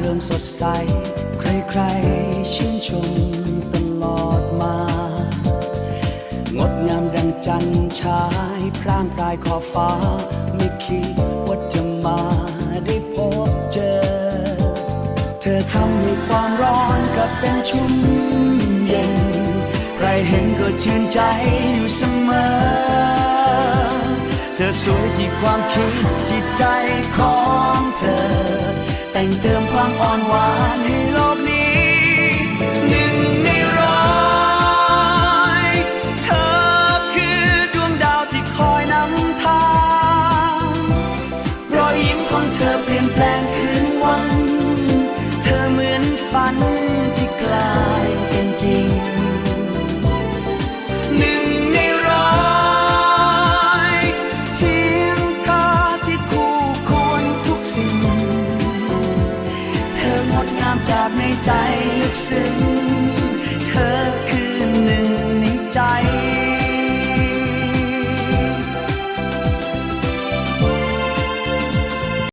เริงสดใส ใครๆ ชื่นชมตลอดมา งดงามดังจันทร์ฉายพร่างกายขอบฟ้า ไม่คิดว่าจะมาได้พบเจอ เธอทำให้ความร้อนกลับเป็นชุ่มเย็น ใครเห็นก็ชื่นใจอยู่เสมอ เธอสวยที่ความคิดจิตใจของเธอ แต่งเติมความอ่อนหวานให้โลกนี้หนึ่งในร้อยเธอคือดวงดาวที่คอยนำทาง รอยยิ้มของเธอเปลี่ยนแปลงามจากในใจลึกซึ้ง